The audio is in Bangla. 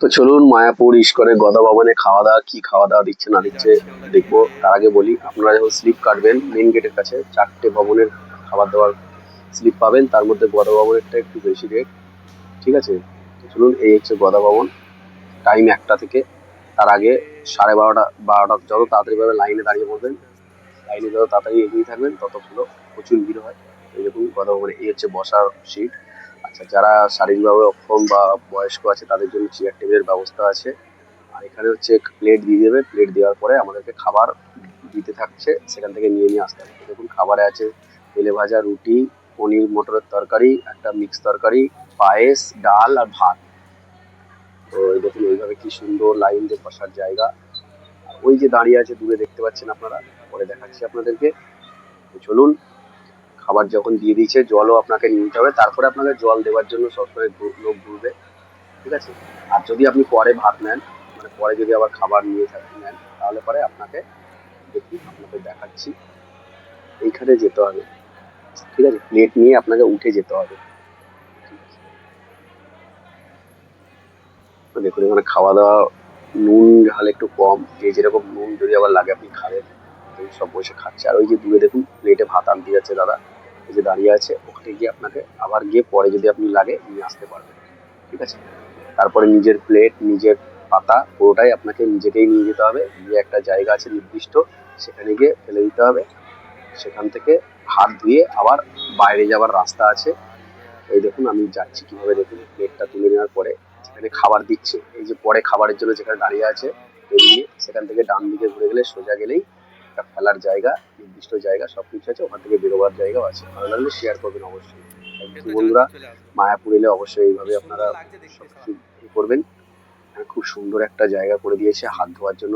তো চলুন মায়াপুর ইস্কনে গদা ভবনে খাওয়া দাওয়া, কি খাওয়া দাওয়া দিচ্ছে না দিচ্ছে দেখব। তার আগে বলি, আপনারা যখন স্লিপ কাটবেন মেন গেটের কাছে চারটে ভবনের খাবার দাবার স্লিপ পাবেন, তার মধ্যে গদা ভবনেরটা একটু বেশি রেট ঠিক আছে? চলুন, এই হচ্ছে গদা ভবন। টাইম একটা থেকে, তার আগে সাড়ে বারোটা বারোটা যত তাড়াতাড়ি পাবে লাইনে দাঁড়িয়ে পড়বেন। লাইনে যত তাড়াতাড়ি এগিয়ে থাকবেন, তত ভালো প্রচুর ভিড় হয়। দেখুন, গদা ভবনে, এই হচ্ছে বসার সিট আচ্ছা যারা শারীরিকভাবে অক্ষম বা বয়স্ক আছে, তাদের জন্য চেয়ার টেবিলের ব্যবস্থা আছে। আর এখানে হচ্ছে প্লেট দিয়ে দেবে। প্লেট দেওয়ার পরে আমাদেরকে খাবার দিতে থাকছে। সেখান থেকে নিয়ে নিয়ে আসতে হবে। দেখুন, খাবারে আছে তেলে ভাজা রুটি, পনির, মটরের তরকারি, একটা মিক্স তরকারি, পায়েস, ডাল আর ভাত। তো এই দেখুন ওইভাবে কি সুন্দর লাইন দিয়ে বসার জায়গা। ওই যে দাঁড়িয়ে আছে, দূরে দেখতে পাচ্ছেন আপনারা? পরে দেখাচ্ছি আপনাদেরকে। চলুন খাবার যখন দিয়ে দিয়েছে, জলও আপনাকে নিতে হবে। তারপরে আপনাকে জল দেওয়ার জন্য সবসময় লোক ঘুরবে। ঠিক আছে? আর যদি আপনি পরে ভাত নেন মানে পরে যদি আবার খাবার নিয়ে থাকেন নেন, তাহলে পরে আপনাকে দেখি, আপনাকে দেখাচ্ছি। এইখানে যেতে হবে। ঠিক আছে? প্লেট নিয়ে আপনাকে উঠে যেতে হবে। দেখুন, এখানে খাওয়া দাওয়া নুন ঝাল একটু কম। যে যেরকম নুন যদি আবার লাগে, আপনি খাবেন। এই সব বসে খাচ্ছে। আর ওই যে দূরে দেখুন প্লেটে ভাত আনতে যাচ্ছে দাদা। এই যে দাঁড়িয়ে আছে, ওখানে গিয়ে আপনাকে আবার গিয়ে পরে যদি আপনি লাগে নিয়ে আসতে পারবেন, ঠিক আছে? তারপরে নিজের প্লেট নিজের পাতা, পুরোটাই আপনাকে নিজেকেই নিয়ে যেতে হবে। গিয়ে একটা জায়গা আছে নির্দিষ্ট, সেখানে গিয়ে ফেলে দিতে হবে। সেখান থেকে হাত ধুয়ে আবার বাইরে যাওয়ার রাস্তা আছে। এই দেখুন, আমি যাচ্ছি কীভাবে দেখুন প্লেটটা তুলে নেওয়ার পরে সেখানে খাবার দিচ্ছে। এই যে পরে খাবারের জন্য যেখানে দাঁড়িয়ে আছে, বেরিয়ে সেখান থেকে ডান দিকে ঘুরে গেলে সোজা গেলেই একটা ফেলার জায়গা নির্দিষ্ট জায়গা সবকিছু আছে ওখান থেকে বেরোবার জায়গাও আছে। ভালো লাগলে শেয়ার করবেন অবশ্যই। বন্ধুরা মায়াপুর এলে অবশ্যই এইভাবে আপনারা সবকিছু করবেন। খুব সুন্দর একটা জায়গা করে দিয়েছে হাত ধোয়ার জন্য